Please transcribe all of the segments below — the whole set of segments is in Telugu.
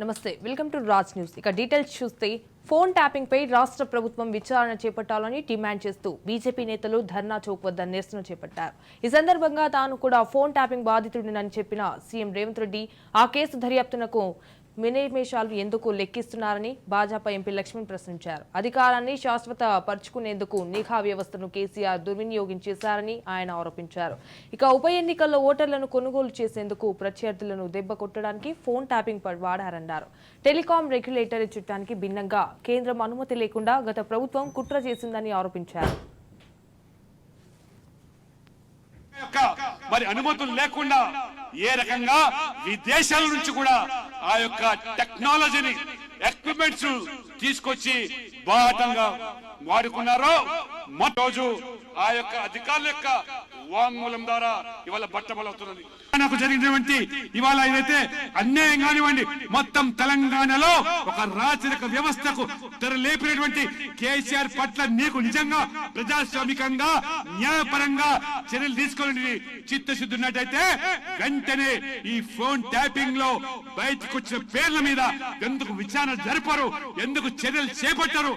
నమస్తే వెల్కమ్ టు రాజ్ న్యూస్. ఇక డీటెయిల్స్ చూస్తే ఫోన్ ట్యాపింగ్ పై రాష్ట్ర ప్రభుత్వం విచారణ చేపట్టాలని డిమాండ్ చేస్తూ బీజేపీ నేతలు ధర్నా చౌక్ వద్ద నిరసన చేపట్టారు. ఈ సందర్భంగా తాను కూడా ఫోన్ ట్యాపింగ్ బాధితుడినని చెప్పిన సీఎం రేవంత్ రెడ్డి ఆ కేసు దర్యాప్తునకు మినిమేషాలు ఎందుకు లెక్కిస్తున్నారని భాజపా ఎంపీ లక్ష్మణ్ ప్రశ్నించారు. అధికారాన్ని శాశ్వత పరుచుకునేందుకు నిఘా వ్యవస్థను కేసీఆర్ దుర్వినియోగం చేశారని ఆయన ఆరోపించారు. ఇక ఉప ఎన్నికల్లో ఓటర్లను కొనుగోలు చేసేందుకు ప్రత్యర్థులను దెబ్బ కొట్టడానికి ఫోన్ ట్యాపింగ్ ప- వాడారన్నారు. టెలికాం రెగ్యులేటరీ చట్టానికి భిన్నంగా కేంద్రం అనుమతి లేకుండా గత ప్రభుత్వం కుట్ర చేసిందని ఆరోపించారు. మరి అనుమతులు లేకుండా ఏ రకంగా విదేశాల నుంచి కూడా ఆ యొక్క టెక్నాలజీని ఎక్విప్మెంట్స్ తీసుకొచ్చి బాటంగా వాడుకున్నారో మొట్ట రోజు ఆ యొక్క అధికారుల యొక్క వాంగ్మూలం ద్వారా ఇవాళ బట్టబలవుతున్నది నాకు జరిగినటువంటి ఇవాళ ఏదైతే అన్యాయం కానివ్వండి మొత్తం తెలంగాణలో ఒక రాచరిక వ్యవస్థకు తెరలేపినటువంటి కేసీఆర్ పట్ల నీకు నిజంగా ప్రజాస్వామికంగా న్యాయపరంగా చర్యలు తీసుకోవాలని చిత్తశుద్ధి ఉన్నట్టయితే వెంటనే ఈ ఫోన్ ట్యాపింగ్లో బయటకు వచ్చిన పేర్ల మీద ఎందుకు విచారణ జరపరు ఎందుకు చర్యలు చేపట్టరు.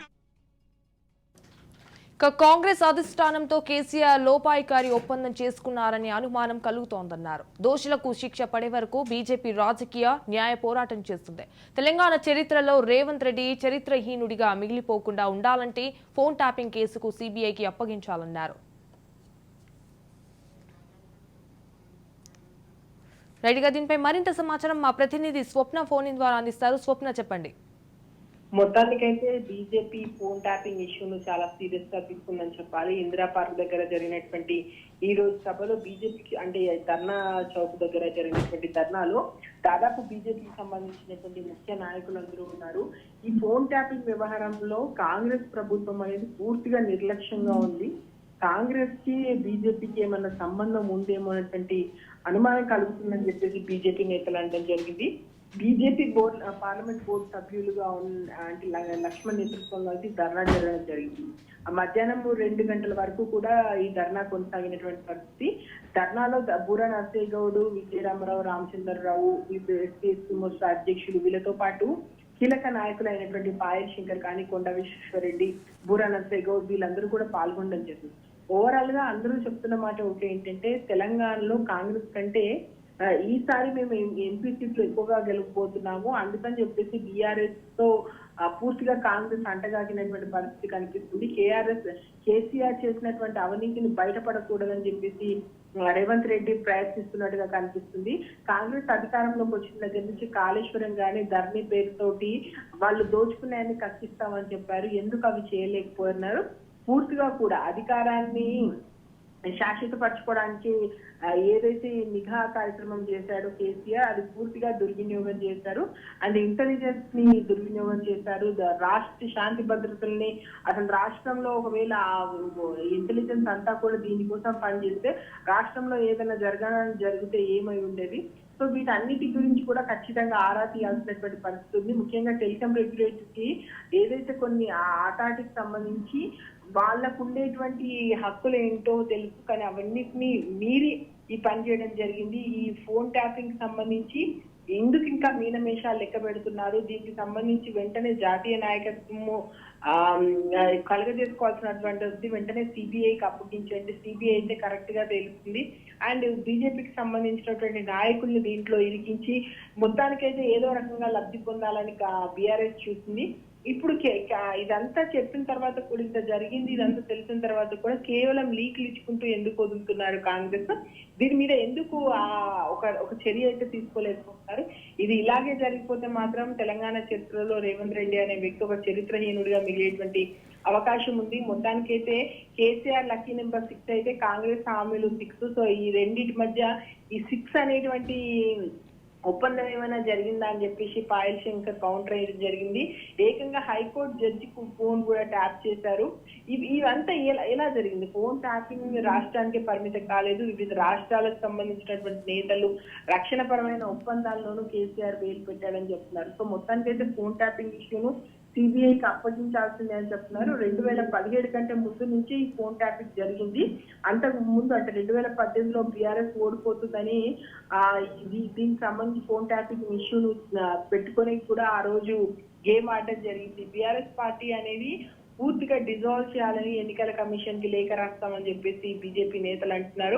కాంగ్రెస్ అధిష్టానంతో కేసీఆర్ లోపాయికారి ఒప్పందం చేసుకున్నారనే అనుమానం కలుగుతోందన్నారు. దోషులకు శిక్ష పడే వరకు బీజేపీ రాజకీయ న్యాయ పోరాటం చేస్తుంది. తెలంగాణ చరిత్రలో రేవంత్ రెడ్డి చరిత్రహీనుడిగా మిగిలిపోకుండా ఉండాలంటే ఫోన్ ట్యాపింగ్ కేసుకు సీబీఐకి అప్పగించాలన్నారు. రైట్గా దీనిపై మరింత సమాచారం మా ప్రతినిధి స్వప్న ఫోన్ ద్వారా అందిస్తారు. స్వప్న చెప్పండి. మొత్తానికైతే బీజేపీ ఫోన్ ట్యాపింగ్ ఇష్యూను చాలా సీరియస్గా తీసుకుందని చెప్పాలి. ఇందిరా పార్క్ దగ్గర జరిగినటువంటి ఈ రోజు సభలో బీజేపీకి అంటే ధర్నా చౌక్ దగ్గర జరిగినటువంటి ధర్నాలో దాదాపు బీజేపీకి సంబంధించినటువంటి ముఖ్య నాయకులందరూ ఉన్నారు. ఈ ఫోన్ ట్యాపింగ్ వ్యవహారంలో కాంగ్రెస్ ప్రభుత్వం అనేది పూర్తిగా నిర్లక్ష్యంగా ఉంది. కాంగ్రెస్కి బీజేపీకి ఏమన్నా సంబంధం ఉందేమో అనేటువంటి అనుమానం కలుగుతుందని చెప్పేసి బీజేపీ నేతలు అనడం జరిగింది. బీజేపీ బోర్డు పార్లమెంట్ బోర్డు సభ్యులుగా ఉన్న అంటే లక్ష్మణ్ నేతృత్వంలో అయితే ధర్నా జరగడం జరిగింది. ఆ మధ్యాహ్నం రెండు గంటల వరకు కూడా ఈ ధర్నా కొనసాగినటువంటి పరిస్థితి. ధర్నాలో ద- బూర నరసయ్య గౌడ్ విజయరామరావు రామచంద్రరావు ఎస్పీ అధ్యక్షుడు అధ్యక్షులు వీళ్ళతో పాటు కీలక నాయకులు అయినటువంటి పాయల్ శంకర్ కానీ కొండ విశ్వేశ్వరరెడ్డి బూరా నరసయ్య గౌడ్ వీళ్ళందరూ కూడా పాల్గొనడం జరిగింది. ఓవరాల్గా అందరూ చెప్తున్న మాట ఒకటి ఏంటంటే తెలంగాణలో కాంగ్రెస్ కంటే ఈసారి మేము ఎంపీ సీట్లు ఎక్కువగా గెలవబోతున్నాము. అందుకని చెప్పేసి బీఆర్ఎస్తో పూర్తిగా కాంగ్రెస్ అంటగాగినటువంటి పరిస్థితి కనిపిస్తుంది. కేఆర్ఎస్ కేసీఆర్ చేసినటువంటి అవినీతిని బయటపడకూడదని చెప్పేసి రేవంత్ రెడ్డి ప్రయత్నిస్తున్నట్టుగా కనిపిస్తుంది. కాంగ్రెస్ అధికారంలోకి వచ్చిన దగ్గర నుంచి కాళేశ్వరం గాని ధర్ని పేరుతోటి వాళ్ళు దోచుకున్నాయని కష్టిస్తామని చెప్పారు. ఎందుకు అవి చేయలేకపోతున్నారు పూర్తిగా కూడా అధికారాన్ని శాశ్వతపరచుకోవడానికి ఆ, ఏదైతే నిఘా కార్యక్రమం చేశాడో కేసీఆర్ అది పూర్తిగా దుర్వినియోగం చేశారు. అండ్ ఇంటెలిజెన్స్ని దుర్వినియోగం చేశారు. రాష్ట్ర శాంతి భద్రతల్ని అసలు రాష్ట్రంలో ఒకవేళ ఇంటెలిజెన్స్ అంతా కూడా దీనికోసం పనిచేస్తే రాష్ట్రంలో ఏదైనా జరగడం జరిగితే ఏమై ఉండేది? సో వీటన్నిటి గురించి కూడా ఖచ్చితంగా ఆరా తీయాల్సినటువంటి పరిస్థితి ఉంది. ముఖ్యంగా టెలికాం రెగ్యులేటర్కి ఏదైతే కొన్ని ఆటాటికి సంబంధించి వాళ్ళకు ఉండేటువంటి హక్కులు ఏంటో తెలుసు కానీ అవన్నిటిని మీరి ఈ పని చేయడం జరిగింది. ఈ ఫోన్ ట్యాపింగ్ సంబంధించి ఎందుకు ఇంకా మీనమేషాలు లెక్క పెడుతున్నారు? దీనికి సంబంధించి వెంటనే జాతీయ నాయకత్వము ఆ, ఉంది వెంటనే సిబిఐకి అప్పగించండి. సిబిఐ అయితే కరెక్ట్గా తెలుస్తుంది అండ్ బీజేపీకి సంబంధించినటువంటి నాయకుల్ని దీంట్లో ఇరికించి మొత్తానికైతే ఏదో రకంగా లబ్ధి పొందాలని బీఆర్ఎస్ చూసింది. ఇప్పుడు కే- ఇదంతా చెప్పిన తర్వాత కూడా ఇంత జరిగింది ఇదంతా తెలిసిన తర్వాత కూడా కేవలం లీక్లు ఇచ్చుకుంటూ ఎందుకు వదులుతున్నారు కాంగ్రెస్? దీని మీద ఎందుకు ఆ ఒక ఒక చర్య అయితే తీసుకోలేకపోతున్నారు? ఇది ఇలాగే జరిగిపోతే మాత్రం తెలంగాణ చరిత్రలో రేవంత్ రెడ్డి అనే వ్యక్తి ఒక చరిత్రహీనుడిగా మిగిలేటువంటి అవకాశం ఉంది. మొత్తానికైతే కేసీఆర్ లక్కీ నెంబర్ సిక్స్ అయితే కాంగ్రెస్ హామీలు సిక్స్. సో ఈ రెండింటి మధ్య ఈ సిక్స్ అనేటువంటి ఒప్పందం ఏమైనా జరిగిందా అని చెప్పేసి పాయల్ శంకర్ కౌంటర్ వేయడం జరిగింది. ఏకంగా హైకోర్టు జడ్జి ఫోన్ కూడా ట్యాప్ చేశారు. ఇవి ఇవంతా ఎలా ఎలా జరిగింది? ఫోన్ ట్యాపింగ్ రాష్ట్రానికి పరిమితం కాలేదు. వివిధ రాష్ట్రాలకు సంబంధించినటువంటి నేతలు రక్షణ పరమైన ఒప్పందాల్లోనూ కేసీఆర్ వేలు పెట్టాడని చెప్తున్నారు. సో మొత్తానికైతే ఫోన్ ట్యాపింగ్ ఇష్యూను సిబిఐకి అప్పగించాల్సిందే అని చెప్తున్నారు. రెండు వేల పదిహేడు కంటే ముందు నుంచి ఈ ఫోన్ ట్యాపింగ్ జరిగింది. అంతకు ముందు అంటే రెండు వేల పద్దెనిమిదిలో బీఆర్ఎస్ ఓడిపోతుందని ఆ ఇది దీనికి సంబంధించి ఫోన్ ట్యాపింగ్ ఇష్యూను పెట్టుకొని కూడా ఆ రోజు గేమ్ ఆడడం జరిగింది. బీఆర్ఎస్ పార్టీ అనేది పూర్తిగా డిజాల్వ్ చేయాలని ఎన్నికల కమిషన్కి లేఖ రాస్తామని చెప్పేసి బీజేపీ నేతలు అంటున్నారు.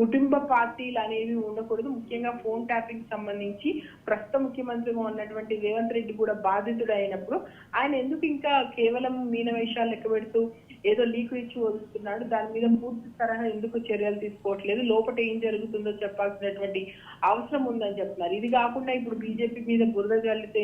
కుటుంబ పార్టీలు అనేవి ఉండకూడదు. ముఖ్యంగా ఫోన్ ట్యాపింగ్ సంబంధించి ప్రస్తుత ముఖ్యమంత్రిగా ఉన్నటువంటి రేవంత్ రెడ్డి కూడా బాధితుడు అయినప్పుడు ఆయన ఎందుకు ఇంకా కేవలం మీన వేషాలు లెక్క పెడుతూ ఏదో లీకు ఇచ్చి వదులుతున్నాడు? దాని మీద పూర్తి తరహా ఎందుకు చర్యలు తీసుకోవట్లేదు? లోపల ఏం జరుగుతుందో చెప్పాల్సినటువంటి అవసరం ఉందని చెప్తున్నారు. ఇది కాకుండా ఇప్పుడు బీజేపీ మీద బురద జల్లితే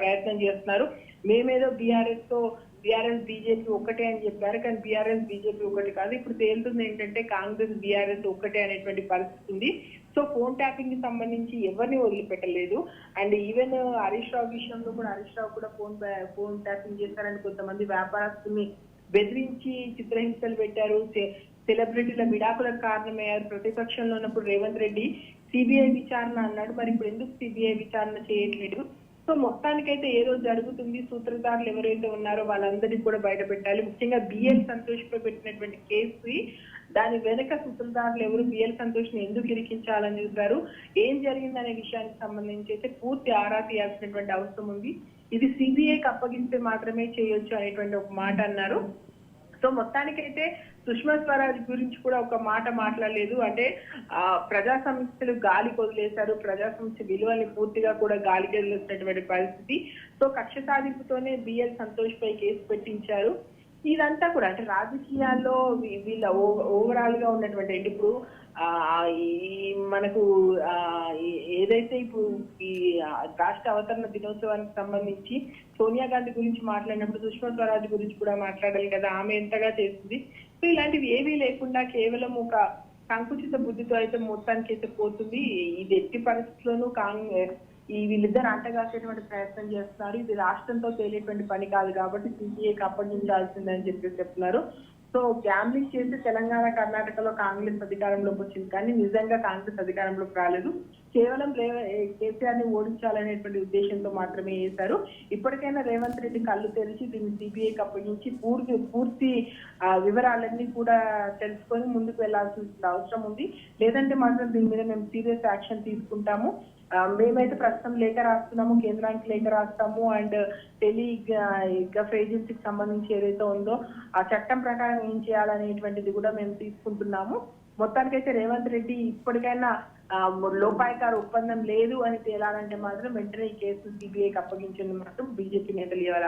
ప్రయత్నం చేస్తున్నారు. మేమేదో బీఆర్ఎస్తో బీఆర్ఎస్ బీజేపీ ఒకటే అని చెప్పారు కానీ బీఆర్ఎస్ బీజేపీ ఒకటి కాదు. ఇప్పుడు తేలుతుంది ఏంటంటే కాంగ్రెస్ బీఆర్ఎస్ ఒకటే అనేటువంటి పరిస్థితి ఉంది. సో ఫోన్ ట్యాపింగ్కి సంబంధించి ఎవరిని వదిలిపెట్టలేదు. అండ్ ఈవెన్ హరీష్ రావు విషయంలో కూడా హరీష్ రావు కూడా ఫోన్ ఫోన్ ట్యాపింగ్ చేశారని కొంతమంది వ్యాపారస్తుల్ని బెదిరించి చిత్రహింసలు పెట్టారు. సె- సెలబ్రిటీల విడాకులకు కారణమయ్యారు. ప్రతిపక్షంలో ఉన్నప్పుడు రేవంత్ రెడ్డి సిబిఐ విచారణ అన్నాడు. మరి ఇప్పుడు ఎందుకు సిబిఐ విచారణ చేయట్లేదు? సో మొత్తానికైతే రోజు జరుగుతుంది సూత్రధారులు ఎవరైతే ఉన్నారో వాళ్ళందరినీ కూడా బయట పెట్టాలి ముఖ్యంగా బిఎల్ సంతోష్ పై పెట్టినటువంటి కేసు దాని వెనక సూత్రధారులు ఎవరు బిఎల్ సంతోష్ని ఎందుకు ఇరికించాలని చూశారు ఏం జరిగిందనే విషయానికి సంబంధించి అయితే పూర్తి ఆరా తీయాల్సినటువంటి అవసరం ఉంది. ఇది సిబిఐకి అప్పగిస్తే మాత్రమే చేయొచ్చు అనేటువంటి ఒక మాట అన్నారు. సో మొత్తానికైతే సుష్మా స్వరాజ్ గురించి కూడా ఒక మాట మాట్లాడలేదు. అంటే ఆ ప్రజా సమస్యలు గాలి వదిలేశారు ప్రజా సమస్య విలువల్ని పూర్తిగా కూడా గాలికి వదిలేసినటువంటి పరిస్థితి. సో కక్ష సాధింపుతోనే బిఎల్ సంతోష్ పై కేసు పెట్టించారు. ఇదంతా కూడా అంటే రాజకీయాల్లో వీళ్ళ ఓవరాల్గా ఉన్నటువంటి అంటే ఇప్పుడు ఆ ఈ మనకు ఆ ఏదైతే ఇప్పుడు ఈ రాష్ట్ర అవతరణ దినోత్సవానికి సంబంధించి సోనియా గాంధీ గురించి మాట్లాడినప్పుడు సుష్మా స్వరాజ్ గురించి కూడా మాట్లాడాలి కదా ఆమె ఎంతగా చేసింది. సో ఇలాంటివి ఏవీ లేకుండా కేవలం ఒక సంకుచిత బుద్ధితో అయితే మొత్తానికి అయితే పోతుంది ఇది ఎట్టి పరిస్థితుల్లోనూ కాంగ్రెస్ ఈ వీళ్ళిద్దరు అంటగాసేటువంటి ప్రయత్నం చేస్తున్నారు. ఇది రాష్ట్రంతో తేలేటువంటి పని కాదు కాబట్టి సిపిఐకి అప్పగించాల్సిందని చెప్పి చెప్తున్నారు. సో గ్యాంబ్లింగ్ చేసి తెలంగాణ కర్ణాటకలో కాంగ్రెస్ అధికారంలోకి వచ్చింది కానీ నిజంగా కాంగ్రెస్ అధికారంలోకి రాలేదు. కేవలం రేవ- కేసీఆర్ని ఓడించాలనేటువంటి ఉద్దేశంతో మాత్రమే చేశారు. ఇప్పటికైనా రేవంత్ రెడ్డి కళ్ళు తెరిచి దీన్ని సిబిఐకి అప్పగించి పూర్తి పూర్తి వివరాలన్నీ కూడా తెలుసుకొని ముందుకు వెళ్ళాల్సిన అవసరం ఉంది. లేదంటే మాత్రం దీని మీద మేము సీరియస్ యాక్షన్ తీసుకుంటాము. మేమైతే ప్రస్తుతం లేఖ రాస్తున్నాము కేంద్రానికి లేఖ రాస్తాము అండ్ టెలి గఫ్ ఏజెన్సీకి సంబంధించి ఏదైతే ఉందో ఆ చట్టం ప్రకారం ఏం చేయాలనేటువంటిది కూడా మేము తీసుకుంటున్నాము. మొత్తానికైతే రేవంత్ రెడ్డి ఇప్పటికైనా లోపాయకారు ఒప్పందం లేదు అని తేలాలంటే మాత్రం వెంటనే ఈ కేసు సిబిఐకి అప్పగించింది మాత్రం బీజేపీ నేతలు ఇవాళ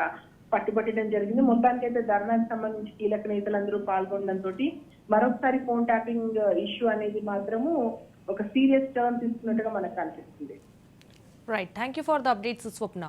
పట్టుబట్టడం జరిగింది. మొత్తానికైతే ధర్నాకి సంబంధించి కీలక నేతలందరూ పాల్గొనడంతో మరొకసారి ఫోన్ ట్యాపింగ్ ఇష్యూ అనేది మాత్రము ఒక సీరియస్ టర్న్ తీసుకున్నట్టుగా మనకు కనిపిస్తుంది. Right thank you for the updates Swapna